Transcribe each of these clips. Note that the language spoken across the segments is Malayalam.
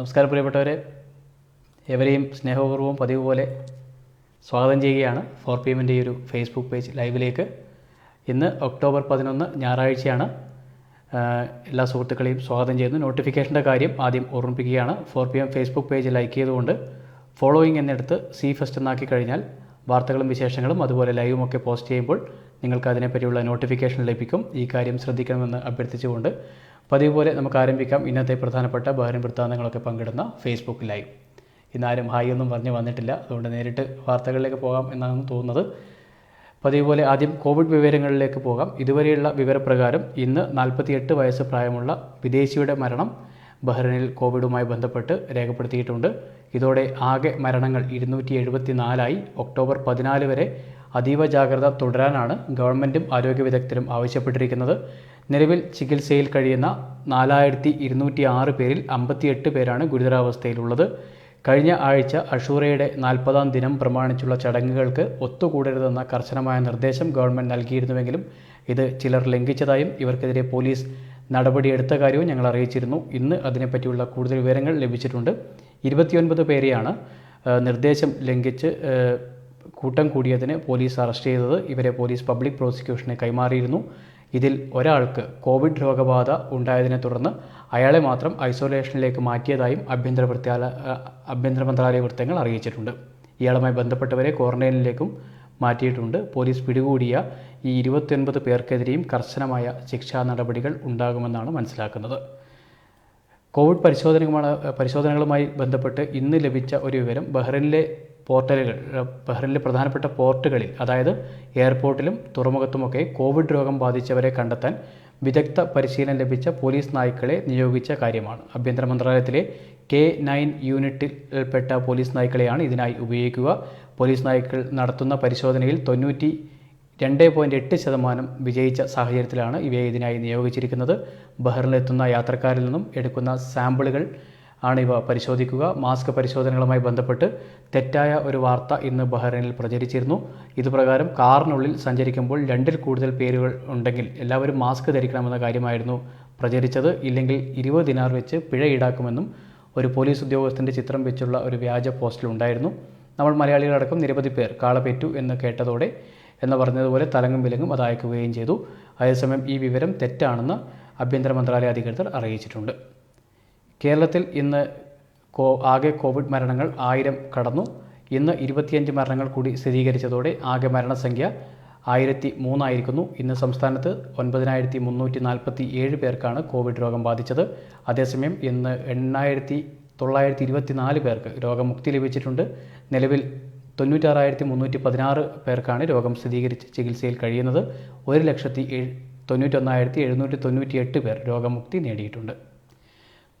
നമസ്കാരം പ്രിയപ്പെട്ടവരെ. എവരെയും സ്നേഹപൂർവം പതിവ് പോലെ സ്വാഗതം ചെയ്യുകയാണ് ഫോർ പി എമ്മിന്റെ ഈ ഒരു ഫേസ്ബുക്ക് പേജ് ലൈവിലേക്ക് ഇന്ന് ഒക്ടോബർ പതിനൊന്ന് ഞായറാഴ്ചയാണ്. എല്ലാ സുഹൃത്തുക്കളെയും സ്വാഗതം ചെയ്യുന്നു. നോട്ടിഫിക്കേഷന്റെ കാര്യം ആദ്യം ഓർമ്മിപ്പിക്കുകയാണ്. Four P M Facebook page like ചെയ്തുകൊണ്ട് ഫോളോയിങ് എന്നെടുത്ത് സി ഫസ്റ്റ് എന്നാക്കി കഴിഞ്ഞാൽ വാർത്തകളും വിശേഷങ്ങളും അതുപോലെ ലൈവും ഒക്കെ പോസ്റ്റ് ചെയ്യുമ്പോൾ നിങ്ങൾക്ക് അതിനെപ്പറ്റിയുള്ള നോട്ടിഫിക്കേഷൻ ലഭിക്കും. ഈ കാര്യം ശ്രദ്ധിക്കണമെന്ന് അഭ്യർത്ഥിച്ചുകൊണ്ട് പതിവ് പോലെ നമുക്ക് ആരംഭിക്കാം. ഇന്നത്തെ പ്രധാനപ്പെട്ട ബഹ്റിൻ വൃത്താന്തങ്ങളൊക്കെ പങ്കിടുന്ന ഫേസ്ബുക്ക് ലൈവ് ഇന്നാരും ഹായ് ഒന്നും പറഞ്ഞ് വന്നിട്ടില്ല. അതുകൊണ്ട് നേരിട്ട് വാർത്തകളിലേക്ക് പോകാം എന്നാണ് തോന്നുന്നത്. പതിവ് പോലെ ആദ്യം കോവിഡ് വിവരങ്ങളിലേക്ക് പോകാം. ഇതുവരെയുള്ള വിവരപ്രകാരം ഇന്ന് നാൽപ്പത്തിയെട്ട് വയസ്സ് പ്രായമുള്ള വിദേശിയുടെ മരണം ബഹ്റിനിൽ കോവിഡുമായി ബന്ധപ്പെട്ട് രേഖപ്പെടുത്തിയിട്ടുണ്ട്. ഇതോടെ ആകെ മരണങ്ങൾ ഇരുന്നൂറ്റി എഴുപത്തി നാലായി ഒക്ടോബർ പതിനാല് വരെ അതീവ ജാഗ്രത തുടരാനാണ് ഗവൺമെന്റും ആരോഗ്യ വിദഗ്ധരും ആവശ്യപ്പെട്ടിരിക്കുന്നത്. നിലവിൽ ചികിത്സയിൽ കഴിയുന്ന നാലായിരത്തി ഇരുന്നൂറ്റി ആറ് പേരിൽ അമ്പത്തിയെട്ട് പേരാണ് ഗുരുതരാവസ്ഥയിലുള്ളത്. കഴിഞ്ഞ ആഴ്ച അഷൂറയുടെ നാൽപ്പതാം ദിനം പ്രമാണിച്ചുള്ള ചടങ്ങുകൾക്ക് ഒത്തുകൂടരുതെന്ന കർശനമായ നിർദ്ദേശം ഗവൺമെന്റ് നൽകിയിരുന്നുവെങ്കിലും ഇത് ചിലർ ലംഘിച്ചതായും ഇവർക്കെതിരെ പോലീസ് നടപടിയെടുത്ത കാര്യവും ഞങ്ങൾ അറിയിച്ചിരുന്നു. ഇന്ന് അതിനെപ്പറ്റിയുള്ള കൂടുതൽ വിവരങ്ങൾ ലഭിച്ചിട്ടുണ്ട്. ഇരുപത്തിയൊൻപത് പേരെയാണ് നിർദ്ദേശം ലംഘിച്ച് കൂട്ടം കൂടിയതിന് പോലീസ് അറസ്റ്റ് ചെയ്തത് ഇവരെ പോലീസ് പബ്ലിക് പ്രോസിക്യൂഷന് കൈമാറിയിരുന്നു. ഇതിൽ ഒരാൾക്ക് കോവിഡ് രോഗബാധ ഉണ്ടായതിനെ തുടർന്ന് അയാളെ മാത്രം ഐസൊലേഷനിലേക്ക് മാറ്റിയതായും ആഭ്യന്തര പ്രത്യാല ആഭ്യന്തര മന്ത്രാലയ വൃത്തങ്ങൾ അറിയിച്ചിട്ടുണ്ട്. ഇയാളുമായി ബന്ധപ്പെട്ടവരെ ക്വാറന്റൈനിലേക്കും മാറ്റിയിട്ടുണ്ട്. പോലീസ് പിടികൂടിയ ഈ ഇരുപത്തിയൊൻപത് പേർക്കെതിരെയും കർശനമായ ശിക്ഷാ നടപടികൾ ഉണ്ടാകുമെന്നാണ് മനസ്സിലാക്കുന്നത്. കോവിഡ് പരിശോധനകളുമാണ് പരിശോധനകളുമായി ബന്ധപ്പെട്ട് ഇന്ന് ലഭിച്ച ഒരു വിവരം ബഹ്റിനിലെ പോർട്ടലുകൾ ബഹ്റിനിലെ പ്രധാനപ്പെട്ട പോർട്ടുകളിൽ അതായത് എയർപോർട്ടിലും തുറമുഖത്തുമൊക്കെ കോവിഡ് രോഗം ബാധിച്ചവരെ കണ്ടെത്താൻ വിദഗ്ധ പരിശീലനം ലഭിച്ച പോലീസ് നായ്ക്കളെ നിയോഗിച്ച കാര്യമാണ്. ആഭ്യന്തര മന്ത്രാലയത്തിലെ കെ നയൻ യൂണിറ്റിൽപ്പെട്ട പോലീസ് നായ്ക്കളെയാണ് ഇതിനായി ഉപയോഗിക്കുക. പോലീസ് നായ്ക്കൾ നടത്തുന്ന പരിശോധനയിൽ തൊണ്ണൂറ്റി രണ്ട് പോയിന്റ് എട്ട് ശതമാനം വിജയിച്ച സാഹചര്യത്തിലാണ് ഇവയെ ഇതിനായി നിയോഗിച്ചിരിക്കുന്നത്. ബഹ്റിനെത്തുന്ന യാത്രക്കാരിൽ നിന്നും എടുക്കുന്ന സാമ്പിളുകൾ ആണ് ഇവ പരിശോധിക്കുക. മാസ്ക് പരിശോധനകളുമായി ബന്ധപ്പെട്ട് തെറ്റായ ഒരു വാർത്ത ഇന്ന് ബഹ്റൈനിൽ പ്രചരിച്ചിരുന്നു. ഇതുപ്രകാരം കാറിനുള്ളിൽ സഞ്ചരിക്കുമ്പോൾ രണ്ടിൽ കൂടുതൽ പേരുകൾ ഉണ്ടെങ്കിൽ എല്ലാവരും മാസ്ക് ധരിക്കണമെന്ന കാര്യമായിരുന്നു പ്രചരിച്ചത്. ഇല്ലെങ്കിൽ ഇരുപത് ദിനാർ വെച്ച് പിഴ ഈടാക്കുമെന്നും ഒരു പോലീസ് ഉദ്യോഗസ്ഥന്റെ ചിത്രം വെച്ചുള്ള ഒരു വ്യാജ പോസ്റ്റിലുണ്ടായിരുന്നു നമ്മൾ മലയാളികളടക്കം നിരവധി പേർ കാളപ്പേറ്റു എന്ന് കേട്ടതോടെ എന്ന് പറഞ്ഞതുപോലെ തലങ്ങും വിലങ്ങും അത് അയക്കുകയും ചെയ്തു. അതേസമയം ഈ വിവരം തെറ്റാണെന്ന് ആഭ്യന്തര മന്ത്രാലയ അധികൃതർ അറിയിച്ചിട്ടുണ്ട്. കേരളത്തിൽ ഇന്ന് കോ ആകെ കോവിഡ് മരണങ്ങൾ ആയിരം കടന്നു. ഇന്ന് ഇരുപത്തിയഞ്ച് മരണങ്ങൾ കൂടി സ്ഥിരീകരിച്ചതോടെ ആകെ മരണസംഖ്യ ആയിരത്തി മൂന്നായിരിക്കുന്നു ഇന്ന് സംസ്ഥാനത്ത് ഒൻപതിനായിരത്തി മുന്നൂറ്റി നാൽപ്പത്തി ഏഴ് പേർക്കാണ് കോവിഡ് രോഗം ബാധിച്ചത്. അതേസമയം ഇന്ന് എണ്ണായിരത്തി തൊള്ളായിരത്തി ഇരുപത്തിനാല് പേർക്ക് രോഗമുക്തി ലഭിച്ചിട്ടുണ്ട്. നിലവിൽ തൊണ്ണൂറ്റാറായിരത്തി മുന്നൂറ്റി പതിനാറ് പേർക്കാണ് രോഗം സ്ഥിരീകരിച്ച് ചികിത്സയിൽ കഴിയുന്നത്. ഒരു ലക്ഷത്തി തൊണ്ണൂറ്റൊന്നായിരത്തി എഴുന്നൂറ്റി തൊണ്ണൂറ്റി എട്ട് പേർ രോഗമുക്തി നേടിയിട്ടുണ്ട്.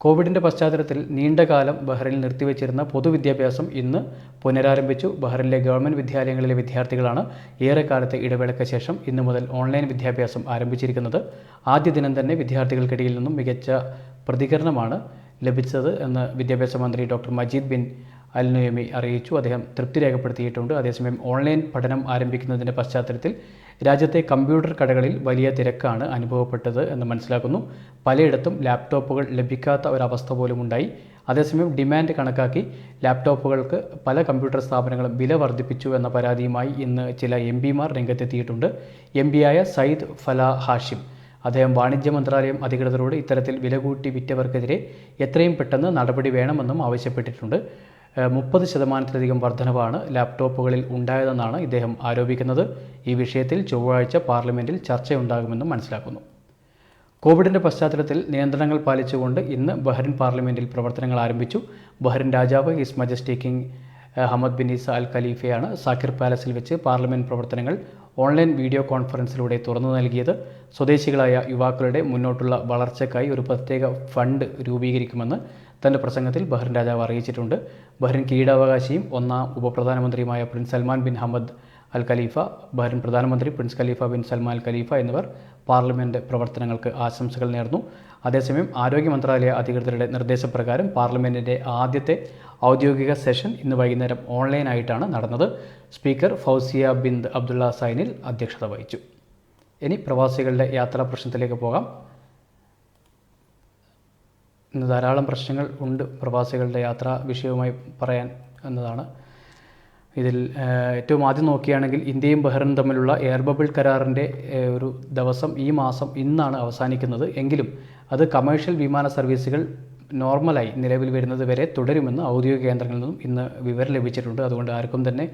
കോവിഡിന്റെ പശ്ചാത്തലത്തിൽ നീണ്ടകാലം ബഹ്റിനിൽ നിർത്തിവെച്ചിരുന്ന പൊതുവിദ്യാഭ്യാസം ഇന്ന് പുനരാരംഭിച്ചു. ബഹ്റിനിലെ ഗവൺമെന്റ് വിദ്യാലയങ്ങളിലെ വിദ്യാർത്ഥികളാണ് ഏറെക്കാലത്തെ ഇടവേളയ്ക്ക് ശേഷം ഇന്നു മുതൽ ഓൺലൈൻ വിദ്യാഭ്യാസം ആരംഭിച്ചിരിക്കുന്നത്. ആദ്യ ദിനം തന്നെ വിദ്യാർത്ഥികൾക്കിടയിൽ നിന്നും മികച്ച പ്രതികരണമാണ് ലഭിച്ചത് എന്ന് വിദ്യാഭ്യാസ മന്ത്രി doctor Majid bin Al Nuaimi അറിയിച്ചു. അദ്ദേഹം തൃപ്തി രേഖപ്പെടുത്തിയിട്ടുണ്ട്. അതേസമയം ഓൺലൈൻ പഠനം ആരംഭിക്കുന്നതിന്റെ പശ്ചാത്തലത്തിൽ രാജ്യത്തെ കമ്പ്യൂട്ടർ കടകളിൽ വലിയ തിരക്കാണ് അനുഭവപ്പെട്ടത് എന്ന് മനസ്സിലാക്കുന്നു. പലയിടത്തും ലാപ്ടോപ്പുകൾ ലഭിക്കാത്ത ഒരവസ്ഥ പോലും ഉണ്ടായി. അതേസമയം ഡിമാൻഡ് കണക്കാക്കി ലാപ്ടോപ്പുകൾക്ക് പല കമ്പ്യൂട്ടർ സ്ഥാപനങ്ങളും വില വർദ്ധിപ്പിച്ചു എന്ന പരാതിയുമായി ഇന്ന് ചില എം പിമാർ രംഗത്തെത്തിയിട്ടുണ്ട്. എം പിയായ സയ്യിദ് ഫല ഹാഷിം. അദ്ദേഹം വാണിജ്യ മന്ത്രാലയം അധികൃതരോട് ഇത്തരത്തിൽ വില കൂട്ടി വിറ്റവർക്കെതിരെ എത്രയും പെട്ടെന്ന് നടപടി വേണമെന്നും ആവശ്യപ്പെട്ടിട്ടുണ്ട്. മുപ്പത് ശതമാനത്തിലധികം വർധനവാണ് ലാപ്ടോപ്പുകളിൽ ഉണ്ടായതെന്നാണ് ഇദ്ദേഹം ആരോപിക്കുന്നത്. ഈ വിഷയത്തിൽ ചൊവ്വാഴ്ച പാർലമെന്റിൽ ചർച്ചയുണ്ടാകുമെന്നും മനസ്സിലാക്കുന്നു. കോവിഡിന്റെ പശ്ചാത്തലത്തിൽ നിയന്ത്രണങ്ങൾ പാലിച്ചുകൊണ്ട് ഇന്ന് ബഹ്റിൻ പാർലമെന്റിൽ പ്രവർത്തനങ്ങൾ ആരംഭിച്ചു. ബഹ്റിൻ രാജാവ് His Majesty King Hamad bin Isa al ഖലീഫയാണ് Sakhir പാലസിൽ വെച്ച് പാർലമെന്റ് പ്രവർത്തനങ്ങൾ ഓൺലൈൻ വീഡിയോ കോൺഫറൻസിലൂടെ തുറന്നു നൽകിയത്. സ്വദേശികളായ യുവാക്കളുടെ മുന്നോട്ടുള്ള വളർച്ചയ്ക്കായി ഒരു പ്രത്യേക ഫണ്ട് രൂപീകരിക്കുമെന്ന് തന്റെ പ്രസംഗത്തിൽ ബഹ്റിൻ രാജാവ് അറിയിച്ചിട്ടുണ്ട്. ബഹ്റിൻ കിരീടാവകാശിയും ഒന്നാം ഉപപ്രധാനമന്ത്രിയുമായ prince Salman bin Hamad Al Khalifa Bahrain പ്രധാനമന്ത്രി prince Khalifa bin Salman Al Khalifa എന്നിവർ പാർലമെന്റ് പ്രവർത്തനങ്ങൾക്ക് ആശംസകൾ നേർന്നു. അതേസമയം ആരോഗ്യ മന്ത്രാലയ അധികൃതരുടെ നിർദ്ദേശപ്രകാരം പാർലമെന്റിന്റെ ആദ്യത്തെ ഔദ്യോഗിക സെഷൻ ഇന്ന് വൈകുന്നേരം ഓൺലൈനായിട്ടാണ് നടന്നത്. സ്പീക്കർ ഫൗസിയ ബിന്ദ് അബ്ദുള്ള സൈനിൽ അധ്യക്ഷത വഹിച്ചു. ഇനി പ്രവാസികളുടെ യാത്രാ പ്രശ്നത്തിലേക്ക് പോകാം. ഇന്ന് ധാരാളം പ്രശ്നങ്ങൾ ഉണ്ട് പ്രവാസികളുടെ യാത്രാ വിഷയവുമായി പറയാൻ എന്നതാണ്. ഇതിൽ ഏറ്റവും ആദ്യം നോക്കുകയാണെങ്കിൽ ഇന്ത്യയും ബഹ്റിനും തമ്മിലുള്ള എയർ ബബിൾ കരാറിന്റെ ഒരു ദിവസം ഈ മാസം ഇന്നാണ് അവസാനിക്കുന്നത്. എങ്കിലും അത് കമേഴ്ഷ്യൽ വിമാന സർവീസുകൾ നോർമലായി നിലവിൽ വരുന്നത് വരെ തുടരുമെന്ന് ഔദ്യോഗിക കേന്ദ്രങ്ങളിൽ നിന്നും ഇന്ന് വിവരം ലഭിച്ചിട്ടുണ്ട്. അതുകൊണ്ട് ആർക്കും തന്നെ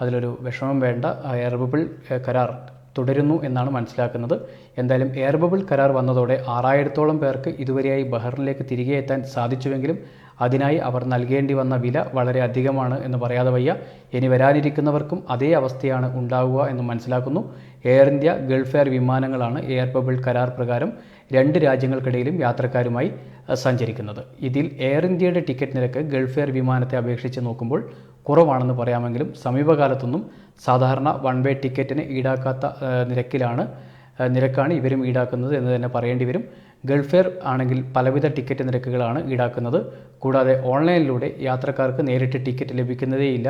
അതിലൊരു വിഷമം വേണ്ട. എയർ ബബിൾ കരാർ തുടരുന്നു എന്നാണ് മനസ്സിലാക്കുന്നത്. എന്തായാലും എയർ ബബിൾ കരാർ വന്നതോടെ ആറായിരത്തോളം പേർക്ക് ഇതുവരെയായി ബഹ്റിനിലേക്ക് തിരികെ എത്താൻ സാധിച്ചുവെങ്കിലും അതിനായി അവർ നൽകേണ്ടി വന്ന വില വളരെ അധികമാണ് എന്ന് പറയാതെ വയ്യ. ഇനി വരാനിരിക്കുന്നവർക്കും അതേ അവസ്ഥയാണ് ഉണ്ടാവുക എന്ന് മനസ്സിലാക്കുന്നു. എയർ ഇന്ത്യ ഗൾഫ് എയർ വിമാനങ്ങളാണ് എയർ ബബിൾ കരാർ പ്രകാരം രണ്ട് രാജ്യങ്ങൾക്കിടയിലും യാത്രക്കാരുമായി സഞ്ചരിക്കുന്നത്. ഇതിൽ എയർ ഇന്ത്യയുടെ ടിക്കറ്റ് നിരക്ക് ഗൾഫ് എയർ വിമാനത്തെ അപേക്ഷിച്ച് നോക്കുമ്പോൾ കുറവാണെന്ന് പറയാമെങ്കിലും സമീപകാലത്തൊന്നും സാധാരണ വൺ വേ ടിക്കറ്റിന് ഈടാക്കാത്ത നിരക്കിലാണ് നിരക്കാണ് ഇവരും ഈടാക്കുന്നത് എന്ന് തന്നെ പറയേണ്ടി വരും. ഗൾഫെയർ ആണെങ്കിൽ പലവിധ ടിക്കറ്റ് നിരക്കുകളാണ് ഈടാക്കുന്നത്. കൂടാതെ ഓൺലൈനിലൂടെ യാത്രക്കാർക്ക് നേരിട്ട് ടിക്കറ്റ് ലഭിക്കുന്നതേയില്ല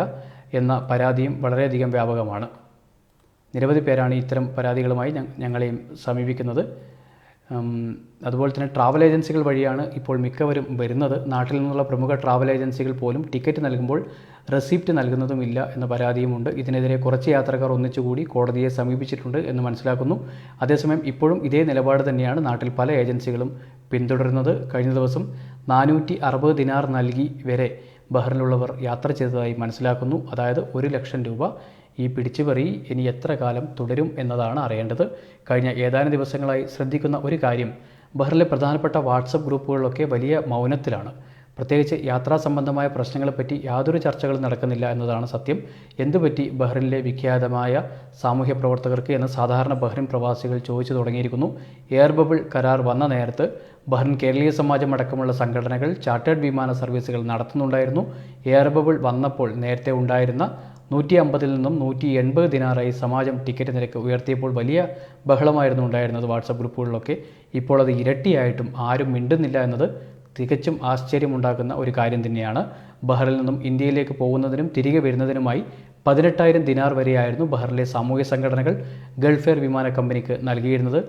എന്ന പരാതിയും വളരെയധികം വ്യാപകമാണ്. നിരവധി പേരാണ് ഇത്തരം പരാതികളുമായി ഞങ്ങളെയും സമീപിക്കുന്നത്. അതുപോലെ തന്നെ ട്രാവൽ ഏജൻസികൾ വഴിയാണ് ഇപ്പോൾ മിക്കവരും വരുന്നത്. നാട്ടിൽ നിന്നുള്ള പ്രമുഖ ട്രാവൽ ഏജൻസികൾ പോലും ടിക്കറ്റ് നൽകുമ്പോൾ റെസിപ്റ്റ് നൽകുന്നതുമില്ല എന്ന പരാതിയുമുണ്ട്. ഇതിനെതിരെ കുറച്ച് യാത്രക്കാർ ഒന്നിച്ചുകൂടി കോടതിയെ സമീപിച്ചിട്ടുണ്ട് എന്ന് മനസ്സിലാക്കുന്നു. അതേസമയം ഇപ്പോഴും ഇതേ നിലപാട് തന്നെയാണ് നാട്ടിൽ പല ഏജൻസികളും പിന്തുടരുന്നത്. കഴിഞ്ഞ ദിവസം നാനൂറ്റി അറുപത് ദിനാർ നൽകി വരെ ബഹ്റിലുള്ളവർ യാത്ര ചെയ്തതായി മനസ്സിലാക്കുന്നു. അതായത് ഒരു ലക്ഷം രൂപ ഈ പിടിച്ചുപറി ഇനി എത്ര കാലം തുടരും എന്നതാണ് അറിയേണ്ടത്. കഴിഞ്ഞ ഏതാനും ദിവസങ്ങളായി ശ്രദ്ധിക്കുന്ന ഒരു കാര്യം ബഹ്റിലെ പ്രധാനപ്പെട്ട വാട്സപ്പ് ഗ്രൂപ്പുകളിലൊക്കെ വലിയ മൗനത്തിലാണ്. പ്രത്യേകിച്ച് യാത്രാ സംബന്ധമായ പ്രശ്നങ്ങളെപ്പറ്റി യാതൊരു ചർച്ചകളും നടക്കുന്നില്ല എന്നതാണ് സത്യം. എന്തുപറ്റി ബഹ്റിനിലെ വിഖ്യാതമായ സാമൂഹ്യ പ്രവർത്തകർക്ക് എന്ന് സാധാരണ ബഹ്റിൻ പ്രവാസികൾ ചോദിച്ചു തുടങ്ങിയിരിക്കുന്നു. എയർ ബബിൾ കരാർ വന്ന നേരത്ത് ബഹ്റിൻ കേരളീയ സമാജം അടക്കമുള്ള സംഘടനകൾ ചാർട്ടേഡ് വിമാന സർവീസുകൾ നടത്തുന്നുണ്ടായിരുന്നു. എയർ ബബിൾ വന്നപ്പോൾ നേരത്തെ ഉണ്ടായിരുന്ന നൂറ്റി അമ്പതിൽ നിന്നും നൂറ്റി എൺപത് ദിനാറായി സമാജം ടിക്കറ്റ് നിരക്ക് ഉയർത്തിയപ്പോൾ വലിയ ബഹളമായിരുന്നു ഉണ്ടായിരുന്നത് വാട്സപ്പ് ഗ്രൂപ്പുകളിലൊക്കെ. ഇപ്പോൾ അത് ഇരട്ടിയായിട്ടും ആരും മിണ്ടുന്നില്ല എന്നത് തികച്ചും ആശ്ചര്യമുണ്ടാക്കുന്ന ഒരു കാര്യം തന്നെയാണ്. ബഹ്റിൽ നിന്നും ഇന്ത്യയിലേക്ക് പോകുന്നതിനും തിരികെ വരുന്നതിനുമായി പതിനെട്ടായിരം ദിനാർ വരെയായിരുന്നു ബഹ്റിലെ സാമൂഹ്യ സംഘടനകൾ ഗൾഫ് എയർ വിമാന കമ്പനിക്ക് നൽകിയിരുന്നത്.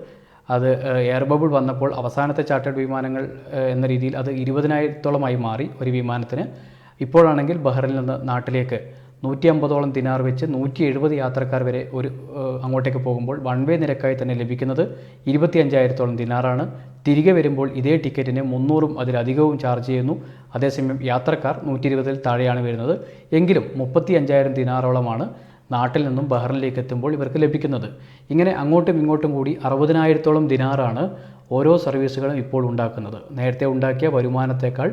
അത് എയർ ബബിൾ വന്നപ്പോൾ അവസാനത്തെ ചാർട്ടേഡ് വിമാനങ്ങൾ എന്ന രീതിയിൽ അത് ഇരുപതിനായിരത്തോളമായി മാറി ഒരു വിമാനത്തിന്. ഇപ്പോഴാണെങ്കിൽ ബഹ്റിൽ നിന്ന് നാട്ടിലേക്ക് നൂറ്റി അമ്പതോളം ദിനാർ വെച്ച് നൂറ്റി എഴുപത് യാത്രക്കാർ വരെ ഒരു അങ്ങോട്ടേക്ക് പോകുമ്പോൾ വൺ വേ നിരക്കായി തന്നെ ലഭിക്കുന്നത് ഇരുപത്തി അഞ്ചായിരത്തോളം ദിനാറാണ്. തിരികെ വരുമ്പോൾ ഇതേ ടിക്കറ്റിന് മുന്നൂറും അതിലധികവും ചാർജ് ചെയ്യുന്നു. അതേസമയം യാത്രക്കാർ നൂറ്റി ഇരുപതിൽ താഴെയാണ് വരുന്നത്. എങ്കിലും മുപ്പത്തി അഞ്ചായിരം ദിനാറോളമാണ് നാട്ടിൽ നിന്നും ബഹ്റിനിലേക്ക് എത്തുമ്പോൾ ഇവർക്ക് ലഭിക്കുന്നത്. ഇങ്ങനെ അങ്ങോട്ടും ഇങ്ങോട്ടും കൂടി അറുപതിനായിരത്തോളം ദിനാറാണ് ഓരോ സർവീസുകളും ഇപ്പോൾ ഉണ്ടാക്കുന്നത്. നേരത്തെ ഉണ്ടാക്കിയ വരുമാനത്തേക്കാൾ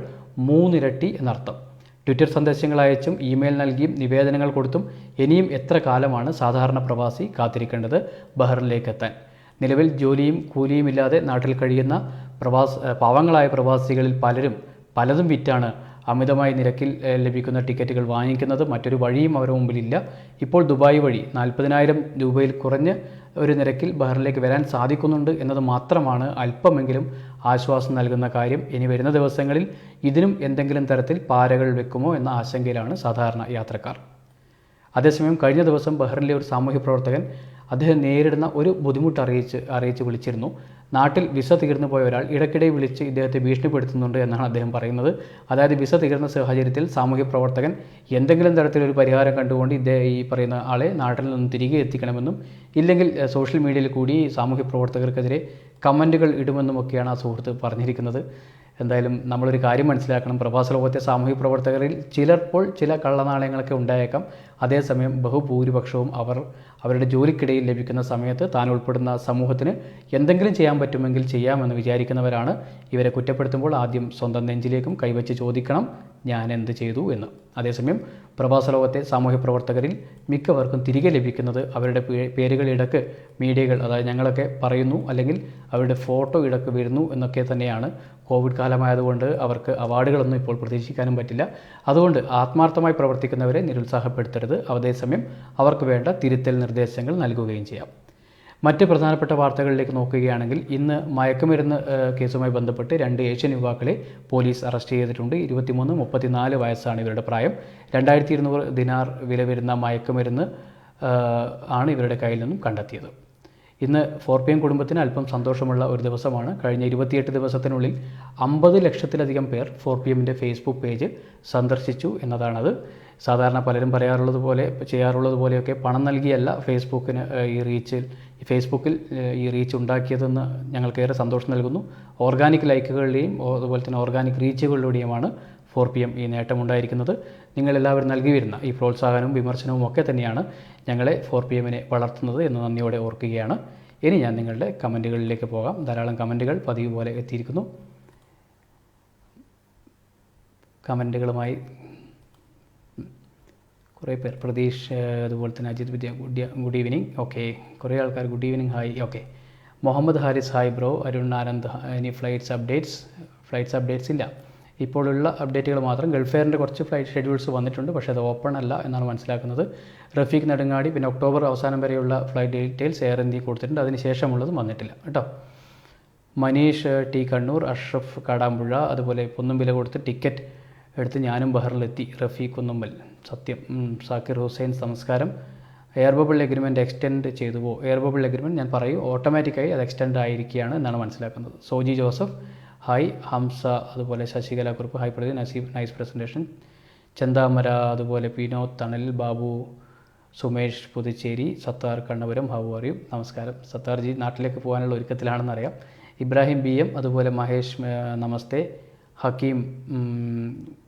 മൂന്നിരട്ടി എന്നർത്ഥം. ട്വിറ്റർ സന്ദേശങ്ങൾ അയച്ചും ഇമെയിൽ നൽകിയും നിവേദനങ്ങൾ കൊടുത്തും ഇനിയും എത്ര കാലമാണ് സാധാരണ പ്രവാസി കാത്തിരിക്കേണ്ടത് ബഹ്റിനിലേക്ക് എത്താൻ? നിലവിൽ ജോലിയും കൂലിയും ഇല്ലാതെ നാട്ടിൽ കഴിയുന്ന പ്രവാസ പാവങ്ങളായ പ്രവാസികളിൽ പലരും പലതും വിറ്റാണ് അമിതമായ നിരക്കിൽ ലഭിക്കുന്ന ടിക്കറ്റുകൾ വാങ്ങിക്കുന്നത് മറ്റൊരു വഴിയും അവരുടെ മുമ്പിലില്ല. ഇപ്പോൾ ദുബായ് വഴി നാൽപ്പതിനായിരം രൂപയിൽ കുറഞ്ഞ് ഒരു നിരക്കിൽ ബഹ്റിനിലേക്ക് വരാൻ സാധിക്കുന്നുണ്ട് എന്നത് മാത്രമാണ് അല്പമെങ്കിലും ആശ്വാസം നൽകുന്ന കാര്യം ഇനി വരുന്ന ദിവസങ്ങളിൽ ഇതിനും എന്തെങ്കിലും തരത്തിൽ പാരകൾ വെക്കുമോ എന്ന ആശങ്കയിലാണ് സാധാരണ യാത്രക്കാർ. അതേസമയം കഴിഞ്ഞ ദിവസം ബഹ്റിനിലെ ഒരു സാമൂഹ്യ പ്രവർത്തകൻ അദ്ദേഹം നേരിടുന്ന ഒരു ബുദ്ധിമുട്ട് അറിയിച്ച് അറിയിച്ച് വിളിച്ചിരുന്നു. നാട്ടിൽ വിസ തീർന്നു പോയ ഒരാൾ ഇടയ്ക്കിടെ വിളിച്ച് ഇദ്ദേഹത്തെ ഭീഷണിപ്പെടുത്തുന്നുണ്ട് എന്നാണ് അദ്ദേഹം പറയുന്നത്. അതായത് വിസ തീർന്ന സാഹചര്യത്തിൽ സാമൂഹ്യ പ്രവർത്തകൻ എന്തെങ്കിലും തരത്തിലൊരു പരിഹാരം കണ്ടുകൊണ്ട് ഇദ്ദേഹം ഈ പറയുന്ന ആളെ നാട്ടിൽ നിന്ന് തിരികെ എത്തിക്കണമെന്നും ഇല്ലെങ്കിൽ സോഷ്യൽ മീഡിയയിൽ കൂടി സാമൂഹ്യ പ്രവർത്തകർക്കെതിരെ കമന്റുകൾ ഇടുമെന്നുമൊക്കെയാണ് ആ സുഹൃത്ത് പറഞ്ഞിരിക്കുന്നത്. എന്തായാലും നമ്മളൊരു കാര്യം മനസ്സിലാക്കണം. പ്രവാസ ലോകത്തെ സാമൂഹിക പ്രവർത്തകരിൽ ചിലപ്പോൾ ചില കള്ളനാണയങ്ങളൊക്കെ ഉണ്ടായേക്കാം. അതേസമയം ബഹുഭൂരിപക്ഷവും അവർ അവരുടെ ജോലിക്കിടയിൽ ലഭിക്കുന്ന സമയത്ത് താൻ ഉൾപ്പെടുന്ന സമൂഹത്തിന് എന്തെങ്കിലും ചെയ്യാൻ പറ്റുമെങ്കിൽ ചെയ്യാമെന്ന് വിചാരിക്കുന്നവരാണ്. ഇവരെ കുറ്റപ്പെടുത്തുമ്പോൾ ആദ്യം സ്വന്തം നെഞ്ചിലേക്കും കൈവച്ച് ചോദിക്കണം. ഞാൻ എന്ത് ചെയ്തു എന്ന്. അതേസമയം പ്രവാസ ലോകത്തെ സാമൂഹ്യ പ്രവർത്തകരിൽ മിക്കവർക്കും തിരികെ ലഭിക്കുന്നത് അവരുടെ പേരുകൾ ഇടയ്ക്ക് മീഡിയകൾ അതായത് ഞങ്ങളൊക്കെ പറയുന്നു അല്ലെങ്കിൽ അവരുടെ ഫോട്ടോ ഇടയ്ക്ക് വരുന്നു എന്നൊക്കെ തന്നെയാണ് കോവിഡ് കാലമായതുകൊണ്ട് അവർക്ക് അവാർഡുകളൊന്നും ഇപ്പോൾ പ്രതീക്ഷിക്കാനും പറ്റില്ല. അതുകൊണ്ട് ആത്മാർത്ഥമായി പ്രവർത്തിക്കുന്നവരെ നിരുത്സാഹപ്പെടുത്തരുത്. അതേസമയം അവർക്ക് വേണ്ട തിരുത്തൽ നിർദ്ദേശങ്ങൾ നൽകുകയും ചെയ്യാം. മറ്റ് പ്രധാനപ്പെട്ട വാർത്തകളിലേക്ക് നോക്കുകയാണെങ്കിൽ ഇന്ന് മയക്കുമരുന്ന് കേസുമായി ബന്ധപ്പെട്ട് രണ്ട് ഏഷ്യൻ യുവാക്കളെ പോലീസ് അറസ്റ്റ് ചെയ്തിട്ടുണ്ട്. ഇരുപത്തിമൂന്ന് മുപ്പത്തിനാല് വയസ്സാണ് ഇവരുടെ പ്രായം. രണ്ടായിരത്തി ഇരുന്നൂറ് ദിനാർ വില വരുന്ന മയക്കുമരുന്ന് ആണ് ഇവരുടെ കയ്യിൽ നിന്നും കണ്ടെത്തിയത്. ഇന്ന് ഫോർ പി എം കുടുംബത്തിന് അല്പം സന്തോഷമുള്ള ഒരു ദിവസമാണ്. കഴിഞ്ഞ ഇരുപത്തിയെട്ട് ദിവസത്തിനുള്ളിൽ അമ്പത് ലക്ഷത്തിലധികം പേർ ഫോർ പി എമ്മിന്റെ ഫേസ്ബുക്ക് പേജ് സന്ദർശിച്ചു എന്നതാണത്. സാധാരണ പലരും പറയാറുള്ളത് പോലെ ചെയ്യാറുള്ളത് പോലെയൊക്കെ പണം നൽകിയല്ല ഫേസ്ബുക്കിന് ഈ റീച്ചിൽ ഫേസ്ബുക്കിൽ ഈ റീച്ച് ഉണ്ടാക്കിയതെന്ന് ഞങ്ങൾക്കേറെ സന്തോഷം നൽകുന്നു. ഓർഗാനിക് ലൈക്കുകളുടെയും അതുപോലെ തന്നെ ഓർഗാനിക് റീച്ചുകളിലൂടെയുമാണ് ഫോർ പി എം ഈ നേട്ടമുണ്ടായിരിക്കുന്നത് നിങ്ങളെല്ലാവരും നൽകി വരുന്ന ഈ പ്രോത്സാഹനവും വിമർശനവും ഒക്കെ തന്നെയാണ് ഞങ്ങളെ ഫോർ പി എമ്മിനെ വളർത്തുന്നത് എന്ന് നന്ദിയോടെ ഓർക്കുകയാണ്. ഇനി ഞാൻ നിങ്ങളുടെ കമന്റുകളിലേക്ക് പോകാം. ധാരാളം കമന്റുകൾ പതിവ് പോലെ എത്തിയിരിക്കുന്നു. കമന്റുകളുമായി കുറേ പേർ പ്രതീഷ് അതുപോലെ തന്നെ Ajith Vidya good good evening. Okay. കുറേ ആൾക്കാർ good evening hi. Okay. Muhammad Haris hi bro. Arun Anand ഇനി ഫ്ലൈറ്റ്സ് അപ്ഡേറ്റ്സ്. ഫ്ലൈറ്റ്സ് അപ്ഡേറ്റ്സ് ഇല്ല. ഇപ്പോഴുള്ള അപ്ഡേറ്റുകൾ മാത്രം ഗൾഫ് എയറിന്റെ കുറച്ച് ഫ്ലൈറ്റ് ഷെഡ്യൂൾസ് വന്നിട്ടുണ്ട് പക്ഷേ അത് ഓപ്പൺ അല്ല എന്നാണ് മനസ്സിലാക്കുന്നത്. റഫീഖ് നെടുങ്ങാടി പിന്നെ ഒക്ടോബർ അവസാനം വരെയുള്ള ഫ്ലൈറ്റ് ഡീറ്റെയിൽസ് എയർ ഇന്ത്യ കൊടുത്തിട്ടുണ്ട്. അതിന് ശേഷമുള്ളതും വന്നിട്ടില്ല. കേട്ടോ. മനീഷ് ടി കണ്ണൂർ അഷ്റഫ് കാടാമ്പുഴ അതുപോലെ പൊന്നും വില കൊടുത്ത് ടിക്കറ്റ് എടുത്ത് ഞാനും ബഹറിലെത്തി. റഫീഖ് കുന്നുമ്മൽ. സത്യം. സാക്കിർ ഹുസൈൻ നമസ്കാരം. എയർ ബബിൾ എഗ്രിമെന്റ് എക്സ്റ്റെൻഡ് ചെയ്തു പോ എയർ ബബിൾ എഗ്രിമെന്റ് ഞാൻ പറയും ഓട്ടോമാറ്റിക്കായി അത് എക്സ്റ്റെൻഡ് ആയിരിക്കുകയാണ് എന്നാണ് മനസ്സിലാക്കുന്നത്. സോജി ജോസഫ് ഹായ് ഹംസ അതുപോലെ ശശികല കുറുപ്പ് ഹായ് പ്രതി നസീബ് നൈസ് പ്രസന്റേഷൻ ചന്താമര അതുപോലെ പിനോ തണൽ ബാബു സുമേഷ് പുതുച്ചേരി സത്താർ കണ്ണപുരം ഹൗ അറിയും നമസ്കാരം. സത്താർജി നാട്ടിലേക്ക് പോകാനുള്ള ഒരുക്കത്തിലാണെന്നറിയാം. ഇബ്രാഹിം ബി എം അതുപോലെ മഹേഷ് നമസ്തേ. ഹക്കീം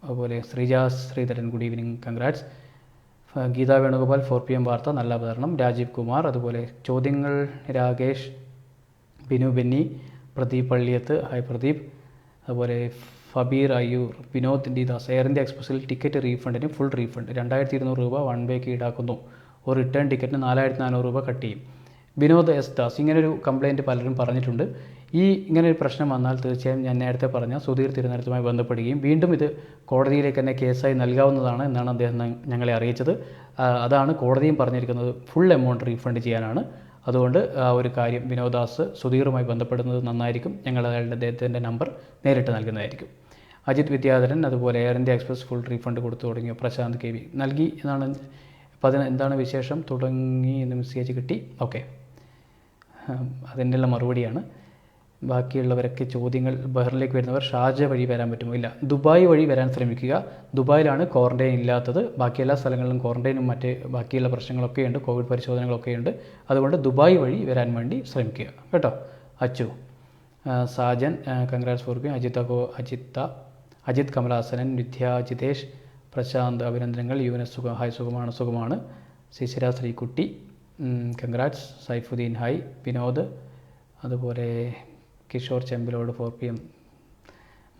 അതുപോലെ Sreejas Sreedharan good evening congrats Geetha Venugopal four P M വാർത്ത നല്ല അവതരണം രാജീവ് കുമാർ അതുപോലെ ചോദ്യങ്ങൾ രാകേഷ് ബിനു ബെന്നി പ്രദീപ് പള്ളിയത്ത് ഹായ് പ്രദീപ്. അതുപോലെ Fabeer Ayyur Vinod D Das Air India എക്സ്പ്രസിൽ ticket റീഫണ്ടിന് ഫുൾ റീഫണ്ട് രണ്ടായിരത്തി ഇരുന്നൂറ് രൂപ വൺ വേക്ക് ഈടാക്കുന്നു ഒരു റിട്ടേൺ ടിക്കറ്റിന് നാലായിരത്തി നാനൂറ് രൂപ കട്ട് ചെയ്യും. വിനോദ് എസ് ദാസ് ഇങ്ങനൊരു കംപ്ലയിന്റ് പലരും പറഞ്ഞിട്ടുണ്ട്. ഈ ഇങ്ങനെ ഒരു പ്രശ്നം വന്നാൽ തീർച്ചയായും ഞാൻ നേരത്തെ പറഞ്ഞ സുധീർ തിരുവനന്തപുരത്തുമായി ബന്ധപ്പെടുകയും വീണ്ടും ഇത് കോടതിയിലേക്ക് തന്നെ കേസായി നൽകാവുന്നതാണ് എന്നാണ് അദ്ദേഹം ഞങ്ങളെ അറിയിച്ചത്. അതാണ് കോടതിയും പറഞ്ഞിരിക്കുന്നത് ഫുൾ എമൗണ്ട് റീഫണ്ട് ചെയ്യാനാണ്. അതുകൊണ്ട് ആ ഒരു കാര്യം വിനോദാസ് സുധീറുമായി ബന്ധപ്പെടുന്നത് നന്നായിരിക്കും. ഞങ്ങൾ അയാളുടെ അദ്ദേഹത്തിന്റെ നമ്പർ നേരിട്ട് നൽകുന്നതായിരിക്കും. അജിത് വിദ്യാധരൻ അതുപോലെ Air India Express full refund കൊടുത്തു തുടങ്ങിയ? പ്രശാന്ത് കെ വി നൽകി എന്നാണ് പതിന എന്താണ് വിശേഷം? തുടങ്ങി എന്ന് മെസ്സേജ് കിട്ടി? ഓക്കെ അതിന്റെ മറുപടിയാണ്. ബാക്കിയുള്ളവരൊക്കെ ചോദ്യങ്ങൾ ബഹറിലേക്ക് വരുന്നവർ ഷാർജ വഴി വരാൻ പറ്റുമോ? ഇല്ല. ദുബായ് വഴി വരാൻ ശ്രമിക്കുക. ദുബായിലാണ് ക്വാറന്റൈൻ ഇല്ലാത്തത്. ബാക്കി എല്ലാ സ്ഥലങ്ങളിലും ക്വാറന്റൈനും മറ്റ് ബാക്കിയുള്ള പ്രശ്നങ്ങളൊക്കെ ഉണ്ട്. കോവിഡ് പരിശോധനകളൊക്കെ ഉണ്ട്. അതുകൊണ്ട് ദുബായ് വഴി വരാൻ വേണ്ടി ശ്രമിക്കുക. കേട്ടോ? അച്ചു. സാജൻ കൺഗ്രാറ്റ്സ് ഫോർ അജിത് അഗോ അജിത്ത അജിത് കമലാസനൻ വിദ്യ ജിതേഷ് പ്രശാന്ത് അഭിനന്ദനങ്ങൾ യുവന സുഖ ഹായ് സുഖമാണ് സുഖമാണ്. ശിശിര ശ്രീകുട്ടി കൺഗ്രാറ്റ്സ് സൈഫുദ്ദീൻ ഹൈ വിനോദ് അതുപോലെ Kishore Chempilode four P M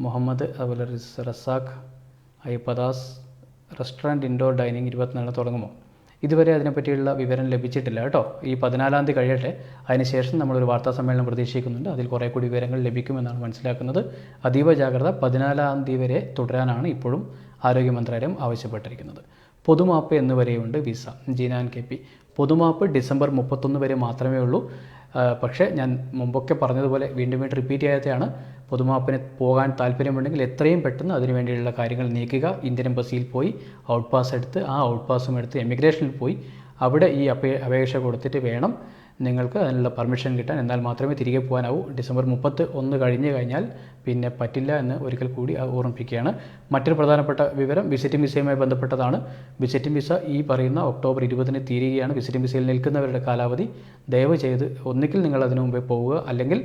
Muhammad അതുപോലെ റിസ് Razak Ayyappadas restaurant indoor dining ഇരുപത്തിനാലിന് തുടങ്ങുമോ? ഇതുവരെ അതിനെപ്പറ്റിയുള്ള വിവരം ലഭിച്ചിട്ടില്ല കേട്ടോ. ഈ പതിനാലാം തീയതി കഴിയട്ടെ. അതിനുശേഷം നമ്മളൊരു വാർത്താ സമ്മേളനം പ്രതീക്ഷിക്കുന്നുണ്ട്. അതിൽ കുറേ കൂടി വിവരങ്ങൾ ലഭിക്കുമെന്നാണ് മനസ്സിലാക്കുന്നത്. അതീവ ജാഗ്രത പതിനാലാം തീയതി വരെ തുടരാനാണ് ഇപ്പോഴും ആരോഗ്യ മന്ത്രാലയം ആവശ്യപ്പെട്ടിരിക്കുന്നത്. പൊതുമാപ്പ് എന്നുവരെയുണ്ട് visa. Jeenan K P. പൊതുമാപ്പ് December മുപ്പത്തൊന്ന് വരെ മാത്രമേ ഉള്ളൂ. പക്ഷേ ഞാൻ മുമ്പൊക്കെ പറഞ്ഞതുപോലെ വീണ്ടും വീണ്ടും റിപ്പീറ്റ് ചെയ്യാത്തതാണ്. പൊതുമാപ്പിന് പോകാൻ താല്പര്യമുണ്ടെങ്കിൽ എത്രയും പെട്ടെന്ന് അതിനു വേണ്ടിയുള്ള കാര്യങ്ങൾ നീക്കുക. ഇന്ത്യൻ എംബസിയിൽ പോയി ഔട്ട് പാസ് എടുത്ത് ആ ഔട്ട് പാസും എടുത്ത് എമിഗ്രേഷനിൽ പോയി അവിടെ ഈ അപേ അപേക്ഷ കൊടുത്തിട്ട് വേണം. നിങ്ങൾക്ക് അതിനുള്ള പെർമിഷൻ കിട്ടാൻ. എന്നാൽ മാത്രമേ തിരികെ പോകാനാവൂ. ഡിസംബർ മുപ്പത്ത് ഒന്ന് കഴിഞ്ഞ് കഴിഞ്ഞാൽ പിന്നെ പറ്റില്ല എന്ന് ഒരിക്കൽ കൂടി ഓർമ്മിപ്പിക്കുകയാണ്. മറ്റൊരു പ്രധാനപ്പെട്ട വിവരം വിസിറ്റിംഗ് വിസയുമായി ബന്ധപ്പെട്ടതാണ്. വിസിറ്റിംഗ് വിസ ഈ പറയുന്ന ഒക്ടോബർ ഇരുപതിന് തീരുകയാണ്. വിസിറ്റിംഗ് വിസയിൽ നിൽക്കുന്നവരുടെ കാലാവധി ദയവ് ചെയ്ത് ഒന്നുകിൽ നിങ്ങൾ അതിനു മുമ്പേ പോവുക അല്ലെങ്കിൽ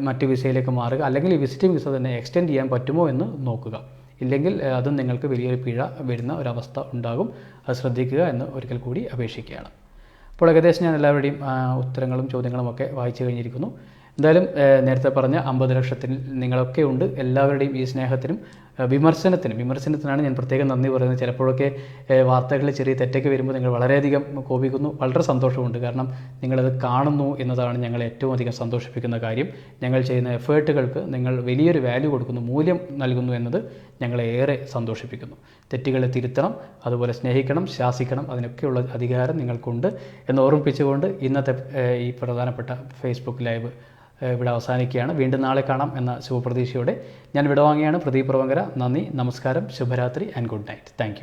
മറ്റ് വിസയിലേക്ക് മാറുക അല്ലെങ്കിൽ ഈ വിസിറ്റിംഗ് വിസ തന്നെ എക്സ്റ്റെൻഡ് ചെയ്യാൻ പറ്റുമോ എന്ന് നോക്കുക. ഇല്ലെങ്കിൽ അതും നിങ്ങൾക്ക് വലിയൊരു പിഴ വരുന്ന ഒരവസ്ഥ ഉണ്ടാകും. അത് ശ്രദ്ധിക്കുക എന്ന് ഒരിക്കൽ കൂടി അപേക്ഷിക്കുകയാണ്. അപ്പോൾ ഏകദേശം ഞാൻ എല്ലാവരുടെയും ഉത്തരങ്ങളും ചോദ്യങ്ങളും ഒക്കെ വായിച്ചു കഴിഞ്ഞിരിക്കുന്നു. എന്തായാലും നേരത്തെ പറഞ്ഞ അമ്പത് ലക്ഷത്തിൽ നിങ്ങളൊക്കെ ഉണ്ട്. എല്ലാവരുടെയും ഈ സ്നേഹത്തിനും വിമർശനത്തിനും. വിമർശനത്തിനാണ് ഞാൻ പ്രത്യേകം നന്ദി പറയുന്നത്. ചിലപ്പോഴൊക്കെ വാർത്തകളിൽ ചെറിയ തെറ്റൊക്കെ വരുമ്പോൾ നിങ്ങൾ വളരെയധികം കോപിക്കുന്നു. വളരെ സന്തോഷമുണ്ട്. കാരണം നിങ്ങളത് കാണുന്നു എന്നതാണ് ഞങ്ങളെ ഏറ്റവും അധികം സന്തോഷിപ്പിക്കുന്ന കാര്യം. ഞങ്ങൾ ചെയ്യുന്ന എഫേർട്ടുകൾക്ക് നിങ്ങൾ വലിയൊരു വാല്യൂ കൊടുക്കുന്നു. മൂല്യം നൽകുന്നു എന്നത് ഞങ്ങളെ ഏറെ സന്തോഷിപ്പിക്കുന്നു. തെറ്റുകളെ തിരുത്തണം അതുപോലെ സ്നേഹിക്കണം ശാസിക്കണം. അതിനൊക്കെയുള്ള അധികാരം നിങ്ങൾക്കുണ്ട് എന്ന് ഓർമ്മിപ്പിച്ചുകൊണ്ട് ഇന്നത്തെ ഈ പ്രധാനപ്പെട്ട ഫേസ്ബുക്ക് ലൈവ് ഇവിടെ അവസാനിക്കുകയാണ്. വീണ്ടും നാളെ കാണാം എന്ന ശുഭപ്രതീക്ഷയോടെ ഞാൻ വിടവാങ്ങിയാണ് പ്രദീപ് പ്രവങ്കര. നന്ദി നമസ്കാരം ശുഭരാത്രി ആൻഡ് ഗുഡ് നൈറ്റ് താങ്ക്